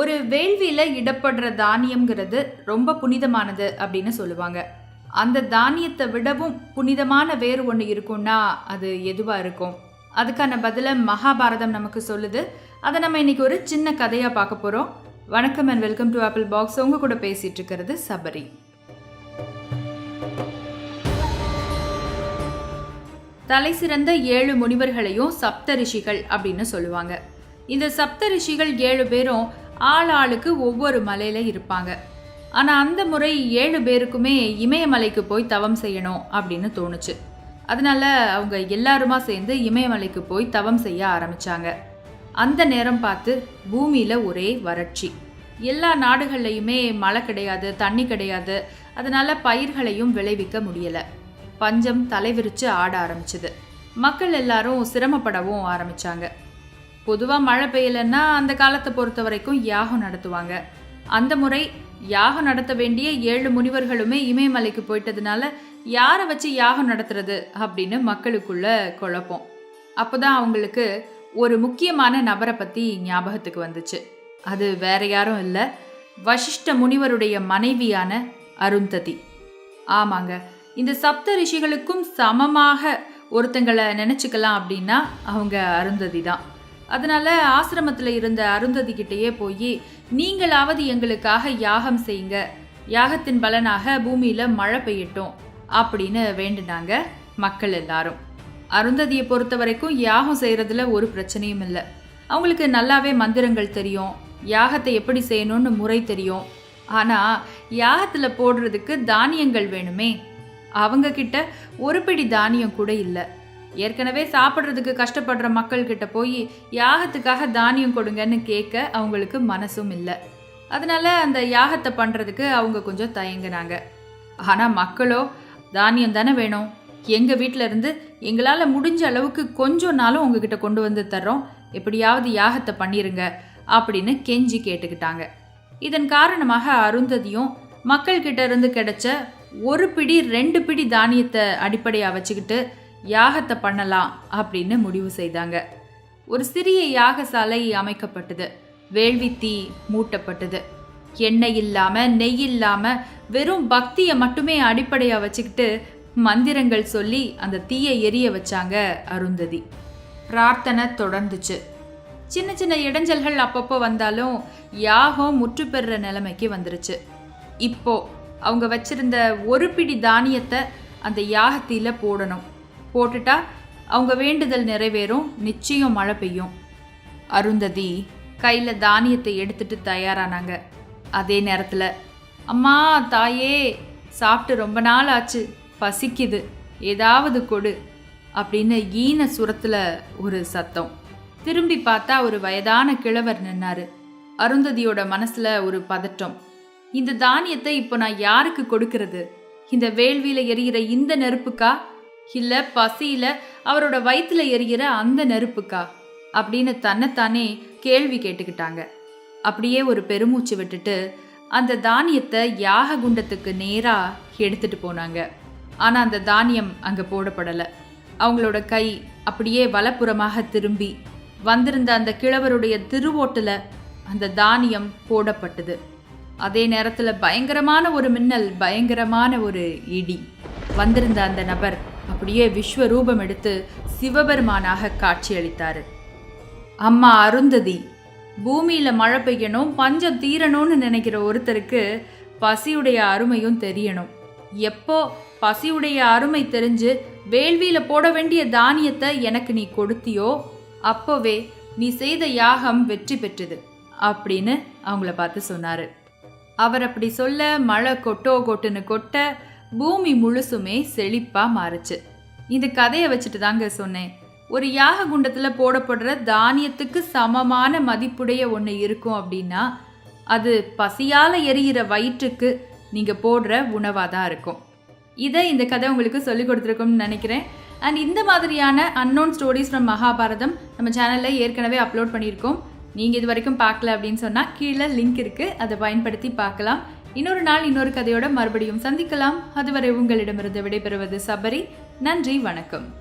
ஒரு வேள்வியில் இடப்படுற தானியம்ங்கிறது ரொம்ப புனிதமானது அப்படின்னு சொல்லுவாங்க. அந்த தானியத்தை விடவும் புனிதமான வேறு ஒன்று இருக்கும்னா அது எதுவாக இருக்கும்? அதுக்கான பதிலை மகாபாரதம் நமக்கு சொல்லுது. அதை நம்ம இன்னைக்கு ஒரு சின்ன கதையாக பார்க்க போகிறோம் வணக்கம் and welcome to Apple Box உங்க கூட பேசிகிட்டு இருக்கிறது சபரி. தலை சிறந்த ஏழு முனிவர்களையும் சப்த ரிஷிகள் அப்படின்னு சொல்லுவாங்க. இந்த சப்த ரிஷிகள் ஏழு பேரும் ஆள் ஆளுக்கு ஒவ்வொரு மலையில இருப்பாங்க. ஆனா அந்த முறை ஏழு பேருக்குமே இமயமலைக்கு போய் தவம் செய்யணும் அப்படின்னு தோணுச்சு. அதனால அவங்க எல்லாருமா சேர்ந்து இமயமலைக்கு போய் தவம் செய்ய ஆரம்பிச்சாங்க. அந்த நேரம் பார்த்து பூமியில ஒரே வறட்சி. எல்லா நாடுகள்லையுமே மழை கிடையாது தண்ணி கிடையாது. அதனால பயிர்களையும் விளைவிக்க முடியல. பஞ்சம் தலைவிரிச்சு ஆட ஆரம்பிச்சுது. மக்கள் எல்லாரும் சிரமப்படவும் ஆரம்பிச்சாங்க. பொதுவாக மழை பெய்யலைன்னா அந்த காலத்தை பொறுத்த வரைக்கும் யாகம் நடத்துவாங்க. அந்த முறை யாகம் நடத்த வேண்டிய ஏழு முனிவர்களுமே இமயமலைக்கு போயிட்டதுனால யாரை வச்சு யாகம் நடத்துறது அப்படின்னு மக்களுக்குள்ள குழப்பம். அப்போதான் அவங்களுக்கு ஒரு முக்கியமான நபரை பற்றி ஞாபகத்துக்கு வந்துச்சு. அது வேற யாரும் இல்லை. வசிஷ்ட முனிவருடைய மனைவியான அருந்ததி. ஆமாங்க. இந்த சப்த ரிஷிகளுக்கும் சமமாக ஒருத்தங்களை நினச்சிக்கலாம் அப்படின்னா அவங்க அருந்ததி தான். அதனால ஆசிரமத்தில் இருந்த அருந்ததி கிட்டேயே போய் நீங்களாவது எங்களுக்காக யாகம் செய்யுங்க. யாகத்தின் பலனாக பூமியில் மழை பெய்யட்டும் அப்படின்னு வேண்டினாங்க மக்கள் எல்லாரும். அருந்ததியை பொறுத்த வரைக்கும் யாகம் செய்கிறதுல ஒரு பிரச்சனையும் இல்லை. அவங்களுக்கு நல்லாவே மந்திரங்கள் தெரியும் யாகத்தை எப்படி செய்யணும்னு முறை தெரியும். ஆனால் யாகத்தில் போடுறதுக்கு தானியங்கள் வேணுமே? அவங்கக்கிட்ட ஒரு பிடி தானியம் கூட இல்லை. ஏற்கனவே சாப்பிட்றதுக்கு கஷ்டப்படுற மக்கள்கிட்ட போய் யாகத்துக்காக தானியம் கொடுங்கன்னு கேட்க அவங்களுக்கு மனசும் இல்லை. அதனால அந்த யாகத்தை பண்ணுறதுக்கு அவங்க கொஞ்சம் தயங்குனாங்க. ஆனால் மக்களோ தானியம் தானே வேணும்? எங்கள் வீட்டில் இருந்து எங்களால் முடிஞ்ச அளவுக்கு கொஞ்சம் நாளும் உங்ககிட்ட கொண்டு வந்து தர்றோம். எப்படியாவது யாகத்தை பண்ணிருங்க அப்படின்னு கெஞ்சி கேட்டுக்கிட்டாங்க. இதன் காரணமாக அருந்ததியும் மக்கள்கிட்ட இருந்து கிடைச்ச ஒரு பிடி ரெண்டு பிடி தானியத்தை அடிப்படையாக வச்சுக்கிட்டு யாகத்தை பண்ணலாம் அப்படின்னு முடிவு செய்தாங்க. ஒரு சிறிய யாகசாலை அமைக்கப்பட்டது. வேள்வி தீ மூட்டப்பட்டது. எண்ணெய் இல்லாமல் நெய் இல்லாமல் வெறும் பக்தியை மட்டுமே அடிப்படையாக வச்சுக்கிட்டு மந்திரங்கள் சொல்லி அந்த தீயை எரிய வச்சாங்க அருந்ததி. பிரார்த்தனை தொடர்ந்துச்சு. சின்ன சின்ன இடைஞ்சல்கள் அப்பப்போ வந்தாலும் யாகம் முற்று பெறுற நிலைமைக்கு வந்துருச்சு. இப்போ அவங்க வச்சிருந்த ஒரு பிடி தானியத்தை அந்த யாகத்தில போடணும். போட்டுட்டா அவங்க வேண்டுதல் நிறைவேறும் நிச்சயம் மழை பெய்யும். அருந்ததி கையில் தானியத்தை எடுத்துட்டு தயாரானாங்க. அதே நேரத்தில் அம்மா தாயே சாப்பிட்டு ரொம்ப நாள் ஆச்சு பசிக்குது ஏதாவது கொடு அப்படின்னு ஈன சுரத்தில் ஒரு சத்தம். திரும்பி பார்த்தா ஒரு வயதான கிழவர் நின்னாரு. அருந்ததியோட மனசில் ஒரு பதட்டம். இந்த தானியத்தை இப்போ நான் யாருக்கு கொடுக்கறது? இந்த வேள்வியில் எரிகிற இந்த நெருப்புக்கா? இல்ல பசியில அவரோட வயிற்றுல எரிகிற அந்த நெருப்புக்கா? அப்படின்னு தன்னைத்தானே கேள்வி கேட்டுக்கிட்டாங்க. அப்படியே ஒரு பெருமூச்சு விட்டுட்டு அந்த தானியத்தை யாக குண்டத்துக்கு நேரா எடுத்துட்டு போனாங்க. ஆனா அந்த தானியம் அங்க போடப்படல. அவங்களோட கை அப்படியே வலப்புறமாக திரும்பி வந்திருந்த அந்த கிழவருடைய திருவோட்டில் அந்த தானியம் போடப்பட்டது. அதே நேரத்தில் பயங்கரமான ஒரு மின்னல் பயங்கரமான ஒரு இடி வந்திருந்த அந்த நபர் அப்படியே விஸ்வரூபம் எடுத்து சிவபெருமானாக காட்சியளித்தார். அம்மா அருந்ததி பூமியில் மழை பெய்யணும் பஞ்சம் தீரணும்னு நினைக்கிற ஒருத்தருக்கு பசியுடைய அருமையும் தெரியணும். எப்போ பசியுடைய அருமை தெரிஞ்சு வேள்வியில் போட வேண்டிய தானியத்தை எனக்கு நீ கொடுத்தியோ அப்போவே நீ செய்த யாகம் வெற்றி பெற்றது அப்படின்னு அவங்கள பார்த்து சொன்னார். அவர் அப்படி சொல்ல மழை கொட்டோ கொட்டுன்னு கொட்ட பூமி முழுசுமே செழிப்பாக மாறுச்சு. இந்த கதையை வச்சுட்டு தாங்க சொன்னேன். ஒரு யாக குண்டத்தில் போடப்படுற தானியத்துக்கு சமமான மதிப்புடைய ஒன்று இருக்கும் அப்படின்னா அது பசியால் எரியிற வயிற்றுக்கு நீங்கள் போடுற உணவாக தான் இருக்கும். இதை இந்த கதை உங்களுக்கு சொல்லிக் கொடுத்துருக்கோம்னு நினைக்கிறேன். அண்ட் இந்த மாதிரியான அன்னோன் ஸ்டோரிஸ் ஃப்ரம் மகாபாரதம் நம்ம சேனலில் ஏற்கனவே அப்லோட் பண்ணியிருக்கோம். நீங்கள் இது வரைக்கும் பார்க்கல அப்படின்னு சொன்னால் கீழே லிங்க் இருக்குது அதை பயன்படுத்தி பார்க்கலாம். இன்னொரு நாள் இன்னொரு கதையோட மறுபடியும் சந்திக்கலாம். அதுவரை உங்களிடமிருந்து விடைபெறுவது சபரி. நன்றி வணக்கம்.